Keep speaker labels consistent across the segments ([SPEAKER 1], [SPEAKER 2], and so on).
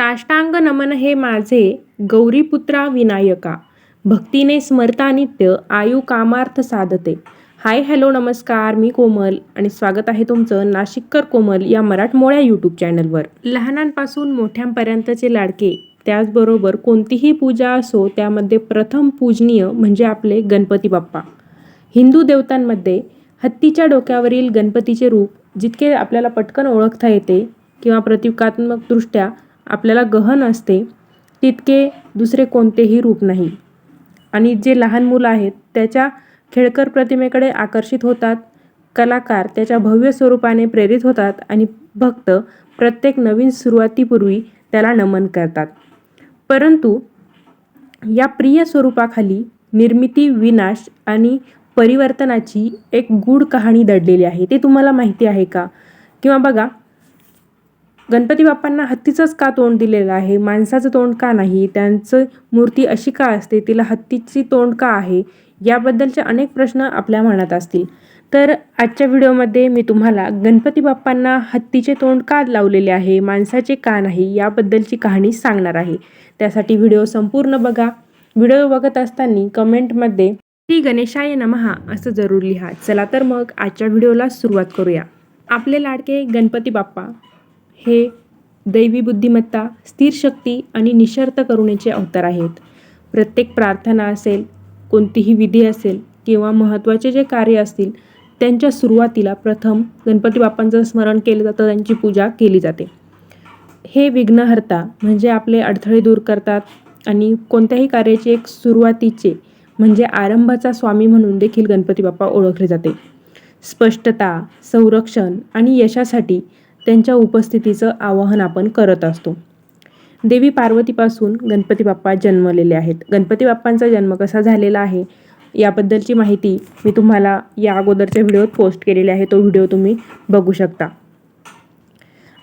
[SPEAKER 1] साष्टांग नमन हे माझे गौरीपुत्रा विनायका. भक्तीने स्मरता नित्य आयु कामार्थ साधते. हाय हॅलो नमस्कार मी कोमल आणि स्वागत आहे तुमचं नाशिककर कोमल या मराठमोळ्या यूट्यूब चॅनलवर. लहानांपासून मोठ्यांपर्यंतचे लाडके त्याचबरोबर कोणतीही पूजा असो त्यामध्ये प्रथम पूजनीय म्हणजे आपले गणपती बाप्पा. हिंदू देवतांमध्ये हत्तीच्या डोक्यावरील गणपतीचे रूप जितके आपल्याला पटकन ओळखता येते किंवा प्रतिकात्मकदृष्ट्या आपल्याला गहन असते तितके दुसरे कोणतेही रूप नाही. आणि जे लहान मुलं आहेत त्याच्या खेळकर प्रतिमेकडे आकर्षित होतात कलाकार त्याच्या भव्य स्वरूपाने प्रेरित होतात आणि भक्त प्रत्येक नवीन सुरुवातीपूर्वी त्याला नमन करतात. परंतु या प्रिय स्वरूपाखाली निर्मिती विनाश आणि परिवर्तनाची एक गूढ कहाणी दडलेली आहे. ते तुम्हाला माहिती आहे का? किंवा बघा गणपती बाप्पांना हत्तीचंच का तोंड दिलेलं आहे? माणसाचं तोंड का नाही? त्यांचं मूर्ती अशी का असते? तिला हत्तीची तोंड का आहे? याबद्दलचे अनेक प्रश्न आपल्या मनात असतील. तर आजच्या व्हिडिओमध्ये मी तुम्हाला गणपती बाप्पांना हत्तीचे तोंड का लावलेले आहे? माणसाचे का नाही? याबद्दलची कहाणी सांगणार आहे. त्यासाठी व्हिडिओ संपूर्ण बघा. व्हिडिओ बघत असताना कमेंटमध्ये श्री गणेशाय नमहा असं जरूर लिहा. चला तर मग आजच्या व्हिडिओला सुरुवात करूया. आपले लाडके गणपती बाप्पा. हे दैवी बुद्धिमत्ता स्थिर शक्ती आणि निशर्त करुणेचे अवतार आहेत. प्रत्येक प्रार्थना असेल कोणतीही विधी असेल किंवा महत्त्वाचे जे कार्य असतील त्यांच्या सुरुवातीला प्रथम गणपती बाप्पांचं स्मरण केलं जातं त्यांची पूजा केली जाते. हे विघ्नहर्ता म्हणजे आपले अडथळे दूर करतात आणि कोणत्याही कार्याचे एक सुरुवातीचे म्हणजे आरंभाचा स्वामी म्हणून देखील गणपती बाप्पा ओळखले जाते. स्पष्टता संरक्षण आणि यशासाठी त्यांच्या उपस्थितीचं आवाहन आपण करत असतो. देवी पार्वतीपासून गणपती बाप्पा जन्मलेले आहेत. गणपती बाप्पांचा जन्म कसा झालेला आहे याबद्दलची माहिती मी तुम्हाला या अगोदरच्या व्हिडिओत पोस्ट केलेली आहे. तो व्हिडिओ तुम्ही बघू शकता.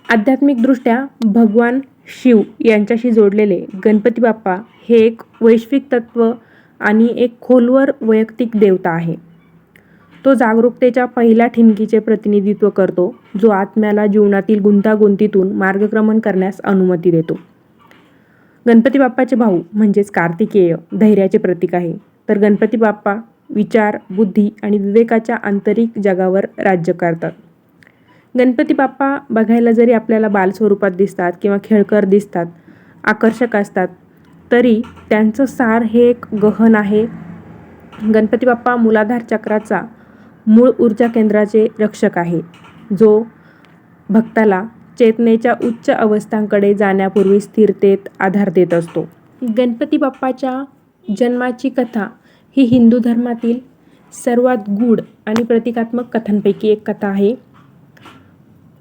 [SPEAKER 1] आध्यात्मिकदृष्ट्या भगवान शिव यांच्याशी जोडलेले गणपती बाप्पा हे एक वैश्विक तत्व आणि एक खोलवर वैयक्तिक देवता आहे. तो जागरूकतेच्या पहिल्या ठिणगीचे प्रतिनिधित्व करतो जो आत्म्याला जीवनातील गुंतागुंतीतून मार्गक्रमण करण्यास अनुमती देतो. गणपती बाप्पाचे भाऊ म्हणजेच कार्तिकेय धैर्याचे प्रतीक आहे. तर गणपती बाप्पा विचार बुद्धी आणि विवेकाच्या आंतरिक जगावर राज्य करतात. गणपती बाप्पा बघायला जरी आपल्याला बालस्वरूपात दिसतात किंवा खेळकर दिसतात आकर्षक असतात तरी त्यांचं सार हे एक गहन आहे. गणपती बाप्पा मुलाधार चक्राचा मूळ ऊर्जा केंद्राचे रक्षक आहे जो भक्ताला चेतनेच्या उच्च अवस्थांकडे जाण्यापूर्वी स्थिरतेत आधार देत असतो. गणपती बाप्पाच्या जन्माची कथा ही हिंदू धर्मातील सर्वात गूढ आणि प्रतिकात्मक कथांपैकी एक कथा आहे.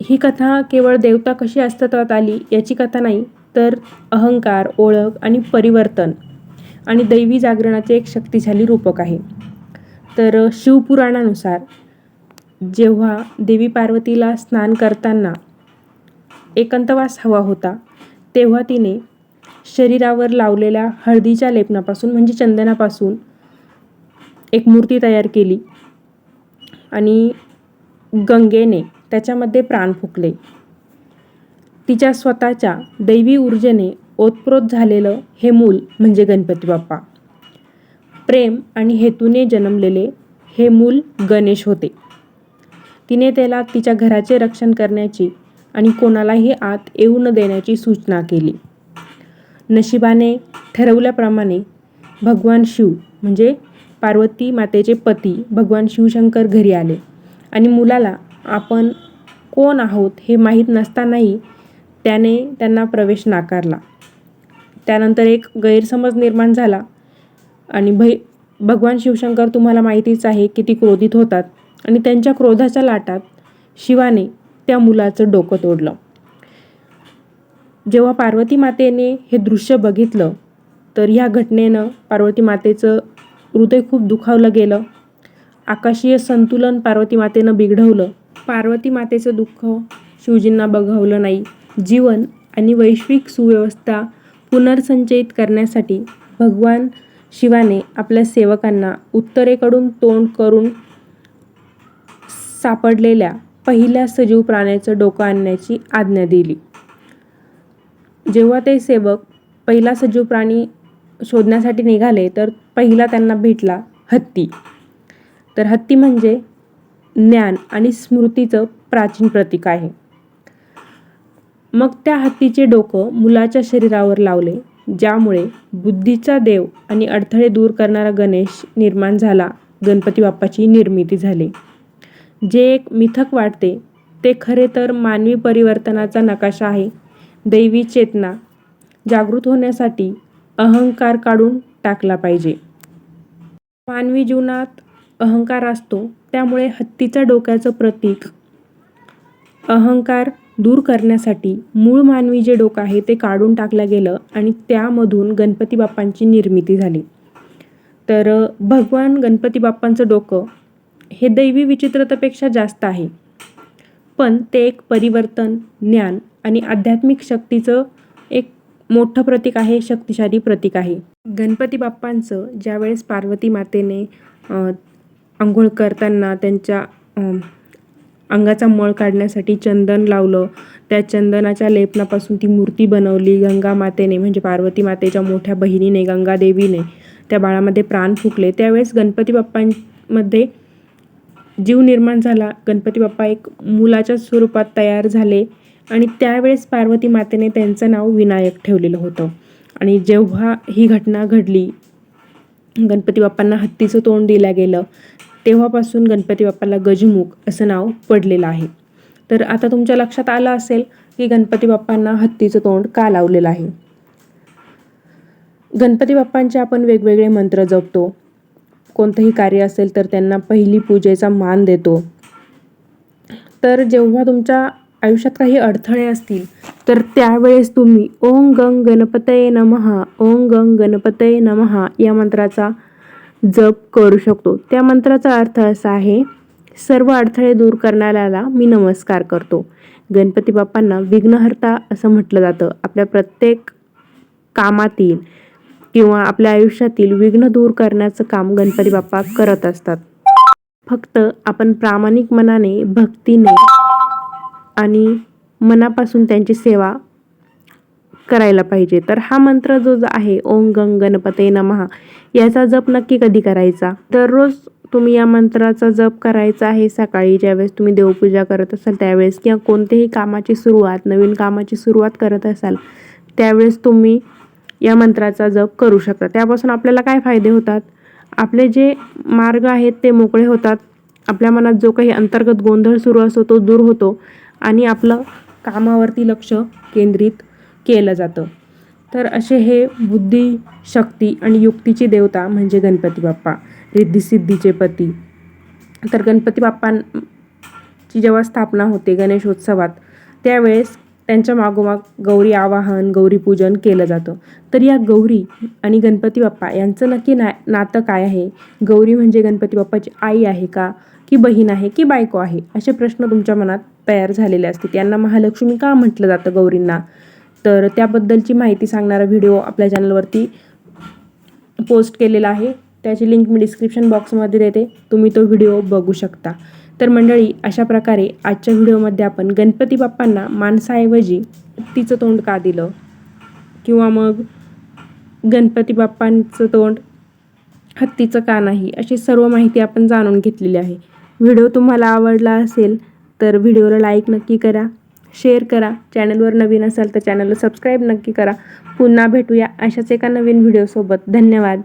[SPEAKER 1] ही कथा केवळ देवता कशी अस्तित्वात आली याची कथा नाही तर अहंकार ओळख आणि परिवर्तन आणि दैवी जागरणाचे एक शक्तिशाली रूपक आहे. तर शिवपुराणानुसार जेव्हा देवी पार्वतीला स्नान करताना एकंतवास हवा होता तेव्हा तिने शरीरावर लावलेल्या हळदीच्या लेपनापासून म्हणजे चंदनापासून एक मूर्ती तयार केली आणि गंगेने त्याच्यामध्ये प्राण फुकले. तिच्या स्वतःच्या दैवी ऊर्जेने ओतप्रोत झालेलं हे मूल म्हणजे गणपती बाप्पा. प्रेम आणि हेतूने जन्मलेले हे मूल गणेश होते. तिने त्याला तिच्या घराचे रक्षण करण्याची आणि कोणालाही आत येऊ न देण्याची सूचना केली. नशिबाने ठरवल्याप्रमाणे भगवान शिव म्हणजे पार्वती मातेचे पती भगवान शिवशंकर घरी आले आणि मुलाला आपण कोण आहोत हे माहीत नसतानाही त्याने त्यांना प्रवेश नाकारला. त्यानंतर एक गैरसमज निर्माण झाला. आणि भै भगवान शिवशंकर तुम्हाला माहितीच आहे किती क्रोधित होतात. आणि त्यांच्या क्रोधाच्या लाटात शिवाने त्या मुलाचं डोकं तोडलं. जेव्हा पार्वती मातेने हे दृश्य बघितलं तर ह्या घटनेनं पार्वती मातेचं हृदय खूप दुखावलं गेलं. आकाशीय संतुलन पार्वती मातेनं बिघडवलं. पार्वती मातेचं दुःख शिवजींना बघवलं नाही. जीवन आणि वैश्विक सुव्यवस्था पुनर्संचयित करण्यासाठी भगवान शिवाने आपल्या सेवकांना उत्तरेकडून तोंड करून सापडलेल्या पहिल्या सजीव प्राण्याचं डोकं आणण्याची आज्ञा दिली. जेव्हा ते सेवक पहिला सजीव प्राणी शोधण्यासाठी निघाले तर पहिला त्यांना भेटला हत्ती. तर हत्ती म्हणजे ज्ञान आणि स्मृतीचं प्राचीन प्रतीक आहे. मग त्या हत्तीचे डोकं मुलाच्या शरीरावर लावले. ज्यामुळे बुद्धीचा देव आणि अडथळे दूर करणारा गणेश निर्माण झाला गणपती बाप्पाची निर्मिती झाली. जे एक मिथक वाटते ते खरे तर मानवी परिवर्तनाचा नकाशा आहे. दैवी चेतना जागृत होण्यासाठी अहंकार काढून टाकला पाहिजे. मानवी जीवनात अहंकार असतो त्यामुळे हत्तीच्या डोक्याचं प्रतीक अहंकार दूर करण्यासाठी मूळ मानवी जे डोकं आहे ते काढून टाकलं गेलं आणि त्यामधून गणपती बाप्पांची निर्मिती झाली. तर भगवान गणपती बाप्पांचं डोकं हे दैवी विचित्रतेपेक्षा जास्त आहे. पण ते एक परिवर्तन ज्ञान आणि आध्यात्मिक शक्तीचं एक मोठं प्रतीक आहे शक्तिशाली प्रतीक आहे. गणपती बाप्पांचं ज्यावेळेस पार्वती मातेने आंघोळ करताना त्यांच्या अंगाचा मळ काढण्यासाठी चंदन लावलं. त्या चंदनाच्या लेपनापासून ती मूर्ती बनवली गंगा मातेने म्हणजे पार्वती मातेच्या मोठ्या बहिणीने गंगादेवीने त्या बाळामध्ये प्राण फुकले. त्यावेळेस गणपती बाप्पांमध्ये जीव निर्माण झाला. गणपती बाप्पा एक मुलाच्या स्वरूपात तयार झाले आणि त्यावेळेस पार्वती मातेने त्यांचं नाव विनायक ठेवलेलं होतं. आणि जेव्हा ही घटना घडली गणपती बाप्पांना हत्तीचं तोंड दिलं गेलं. तेव्हापासून गणपती बाप्पाला गजमुख असं नाव पडलेलं आहे. तर आता तुमच्या लक्षात आलं असेल की गणपती बाप्पांना हत्तीचं तोंड का लावलेलं आहे? गणपती बाप्पांचे आपण वेगवेगळे मंत्र जपतो. कोणतंही कार्य असेल तर त्यांना पहिली पूजेचा मान देतो. तर जेव्हा तुमच्या आयुष्यात काही अडथळे असतील तर त्यावेळेस तुम्ही ओम गंग गणपतये नमहा ओम गंग गणपतये नमहा या मंत्राचा जप करू शकतो. त्या मंत्राचा अर्थ असा आहे सर्व अडथळे दूर करणाऱ्याला मी नमस्कार करतो. गणपती बाप्पांना विघ्नहर्ता असं म्हटलं जातं. आपल्या प्रत्येक कामातील किंवा आपल्या आयुष्यातील विघ्न दूर करण्याचं काम गणपती बाप्पा करत असतात. फक्त आपण प्रामाणिक मनाने भक्तीने आणि मनापासून त्यांची सेवा करायला पाहिजे. तर हा मंत्र जो जो आहे ओम गंग गणपते नमहा याचा जप नक्की कधी करायचा? दररोज तुम्ही या मंत्राचा जप करायचा आहे सकाळी ज्यावेळेस तुम्ही देवपूजा करत असाल त्यावेळेस किंवा कोणतेही कामाची सुरुवात नवीन कामाची सुरुवात करत असाल त्यावेळेस तुम्ही या मंत्राचा जप करू शकता. त्यापासून आपल्याला काय फायदे होतात? आपले जे मार्ग आहेत ते मोकळे होतात. आपल्या मनात जो काही अंतर्गत गोंधळ सुरू असतो तो दूर होतो आणि आपलं कामावरती लक्ष केंद्रित केलं जातं. तर असे हे बुद्धी शक्ती आणि युक्तीची देवता म्हणजे गणपती बाप्पा रिद्धिसिद्धीचे पती. तर गणपती बाप्पांची जेव्हा स्थापना होते गणेशोत्सवात त्यावेळेस त्यांच्या मागोमाग गौरी आवाहन गौरी पूजन केलं जातं. तर या गौरी आणि गणपती बाप्पा यांचं नक्की ना नातं काय आहे? गौरी म्हणजे गणपती बाप्पाची आई आहे का? की बहीण आहे की बायको आहे? असे प्रश्न तुमच्या मनात तयार झालेले असतील. यांना महालक्ष्मी का म्हटलं जातं गौरींना? तर त्याबद्दलची माहिती सांगणारा व्हिडिओ आपल्या चॅनलवरती पोस्ट केलेला आहे. त्याची लिंक मी डिस्क्रिप्शन बॉक्समध्ये देते. तुम्ही तो व्हिडिओ बघू शकता. तर मंडळी अशा प्रकारे आजच्या व्हिडिओमध्ये आपण गणपती बाप्पांना माणसाऐवजी तिचं तोंड का दिलं? किंवा मग गणपती बाप्पांचं तोंड हत्तीचं का नाही? अशी सर्व माहिती आपण जाणून घेतलेली आहे. व्हिडिओ तुम्हाला आवडला असेल तर व्हिडिओला लाईक नक्की करा. शेअर करा. चॅनलवर नवीन असाल तर चॅनलला सबस्क्राईब नक्की करा. पुन्हा भेटूया अशाच एका नवीन व्हिडिओसोबत. धन्यवाद.